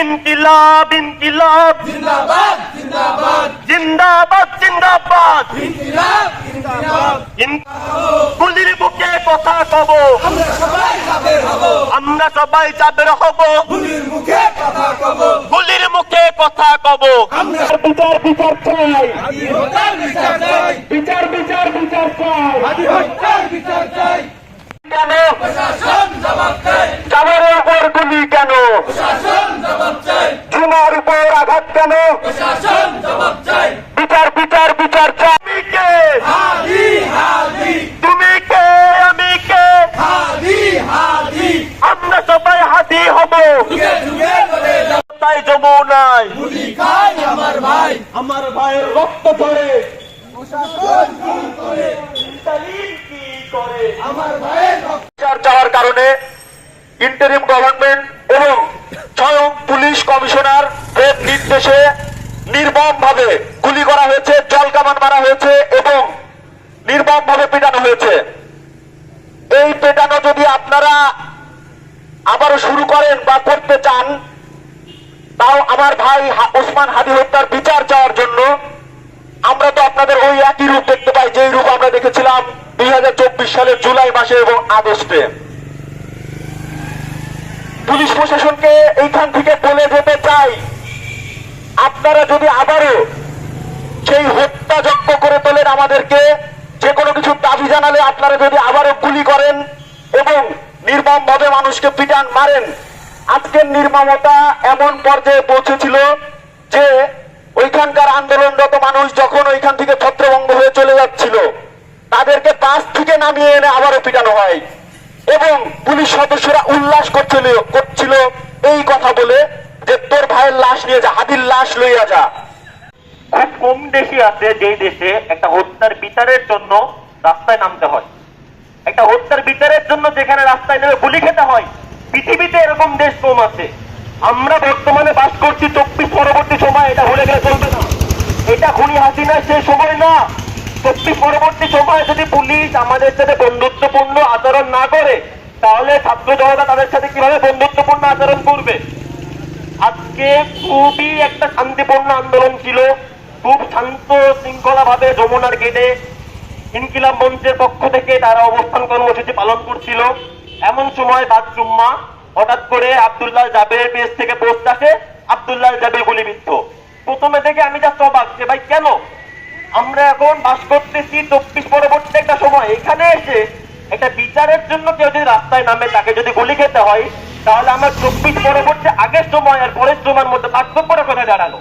ইনকিলাব ইনকিলাব। জিন্দাবাদ জিন্দাবাদ। জিন্দাবাদ জিন্দাবাদ। ইনকিলাব ইনকিলাব। গুলির বুকে কথা কব। আমরা সবাই হাজির হব। আমরা সবাই যাদের হব। গুলির মুখে কথা কব। গুলির মুখে কথা কব। আমরা বিচার বিচার চাই। বিচার চাই। বিচার বিচার বিচার চাই হাদি হত্যার বিচার চাই কেন প্রশাসন জবাব চাই চালের উপর গুলি কেন প্রশাসন জবাব চাই চুনার উপর আঘাত কেন প্রশাসন জবাব চাই। বিচার বিচার বিচার চাই। তুমি কে? হাদি হাদি। তুমি কে? আমি কে? হাদি হাদি। আমরা সবাই হাতি হব। যুগে যুগে বলে যাব তাই যমুনাই গুলি খাই আমার ভাই। আমার ভাইয়ের রক্ত ধরে। প্রশাসন কি করে। স্টালিন কি করে? আমার ভাইয়ের বিচার চাওয়ার কারণে ইন্টারিম গভর্নমেন্ট এবং স্বয়ং পুলিশ কমিশনার নির্দেশে নির্মম ভাবে গুলি করা হয়েছে, জল কামান মারা হয়েছে এবং নির্মম ভাবে পেটানো হয়েছে। এই পেটানো যদি আপনারা আবারও শুরু করেন বা করতে চান, তাও আমার ভাই ওসমান হাদি হত্যার বিচার চাওয়ার জন্য আমরা তো আপনাদের ওই একই রূপ দেখতে পাই, যেই রূপ আমরা দেখেছিলাম দুই হাজার চব্বিশ সালের জুলাই মাসে এবং আগস্টে। পুলিশ প্রশাসনকে এইখান থেকে বলে যেতে চাই আপনারা যদি আবারও সেই হত্যাযজ্ঞ করে তোলেন আমাদেরকে, যে কোনো কিছু দাবি জানালে আপনারা যদি আবারও গুলি করেন এবং নির্মম ভাবে মানুষকে পিটান, মারেন, আজকের নির্মমতা এমন পর্যায়ে পৌঁছেছিল যে ওইখানকার আন্দোলনরত মানুষ যখন ওইখান থেকে ছত্রভঙ্গ হয়ে চলে যাচ্ছিল, তাদেরকে বাস থেকে নামিয়ে এনে আবারও পিটানো হয় এবং পুলিশ সদস্যরা উল্লাস করছিল করছিল এই কথা বলে লাশ নিয়ে যা হাদির লাশ লইয়া যা। খুব কম দেশই আছে যে দেশে একটা হত্যার বিচারের জন্য রাস্তায় নামতে হয়। একটা হত্যার বিচারের জন্য যেখানে রাস্তায় নেমে গুলি খেতে হয়, পৃথিবীতে এরকম দেশ কম আছে। আমরা বর্তমানে বাস করছি চব্বিশ পরবর্তী সময়, এটা ভুলে গেলে চলবে না। এটা খুনি হাসিনার সে সময় না। চব্বিশ পরবর্তী সময় যদি পুলিশ আমাদের সাথে বন্ধুত্বপূর্ণ আচরণ না করে, তাহলে ছাত্র জনতা তাদের সাথে কীভাবে বন্ধুত্বপূর্ণ আচরণ করবে? আজকে খুবই একটা শান্তিপূর্ণ আন্দোলন ছিল। খুব শান্ত শৃঙ্খলা ভাবে যমুনার গেটে ইনকিলাব মঞ্চের পক্ষ থেকে তারা অবস্থান কর্মসূচি পালন করছিল। এমন সময় বাদ জুম্মা হঠাৎ করে আব্দুল্লাহ জাবের পেজ থেকে পোস্ট আসে। আব্দুল্লাহ জাবের গুলিবিদ্ধ প্রথমে থেকে আমি যা অবাক যে, ভাই, কেন? আমরা এখন বাস করতেছি চব্বিশ পরবর্তী একটা সময়। এখানে এসে একটা বিচারের জন্য কেউ যদি রাস্তায় নামে তাকে যদি গুলি খেতে হয় তাহলে আমার চব্বিশ পরবর্তী আগের সময় আর পরের সময়ের মধ্যে পার্থক্যটা কোথায় দাঁড়াল?